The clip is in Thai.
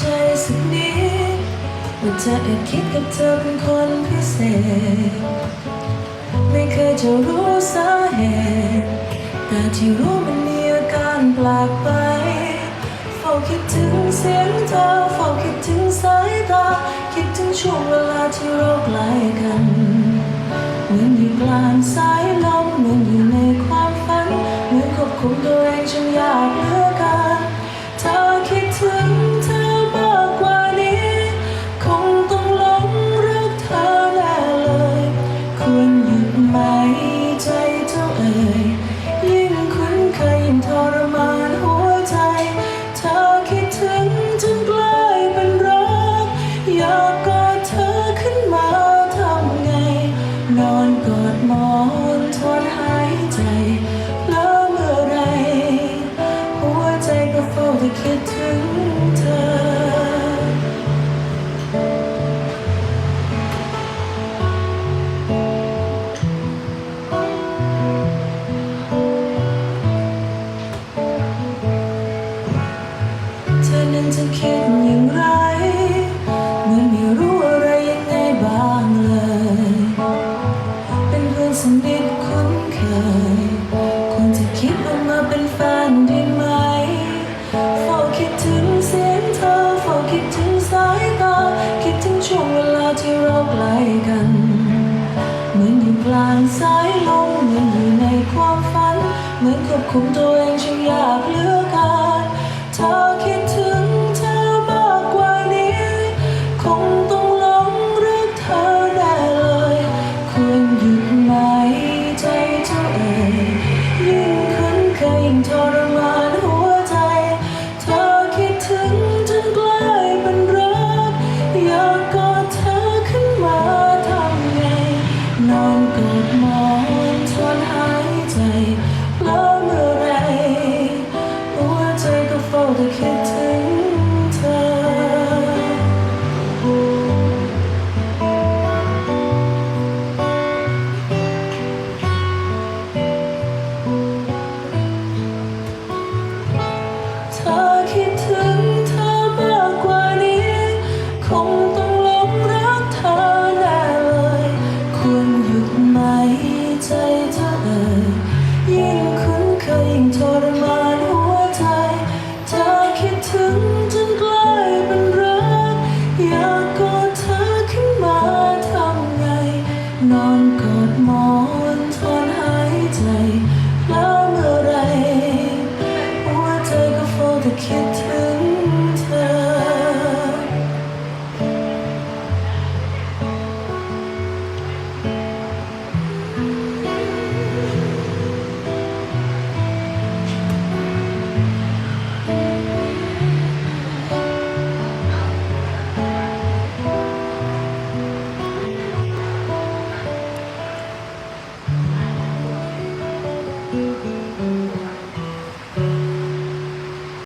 ใจสักนิดมันจะอแอบคิดกับเธอเป็นคนพิเศษ ไม่เคยจะรู้สาเหตุแต่ที่รู้มันมีอาการแปลกไปเฝ้าคิดถึงเสียงเธอเฝ้าคิดถึงสายตา คิดถึงช่วงเวลาที่เราใกล้กันเหมือนอยู่กลางสายลม กอดหมอนทนหายใจ แล้วเมื่อไรหัวใจก็เฝ้าแต่คิดถึง เหมือนควบคุมตัวเองช่างยากเหลือเกินเธอคิดถึงเธอมากกว่านี้ คงต้องหลงรักเธอแน่เลยควรหยุดไหมใจเจ้าเอ่ยยิ่งคุ้นเคยยิ่งทรมานหัวใจ เธอคิดถึงจนกลายเป็นรัก อยากกอดเธอขึ้นมาทำไงนอนกอดหมอนทนหายใจ ก็เ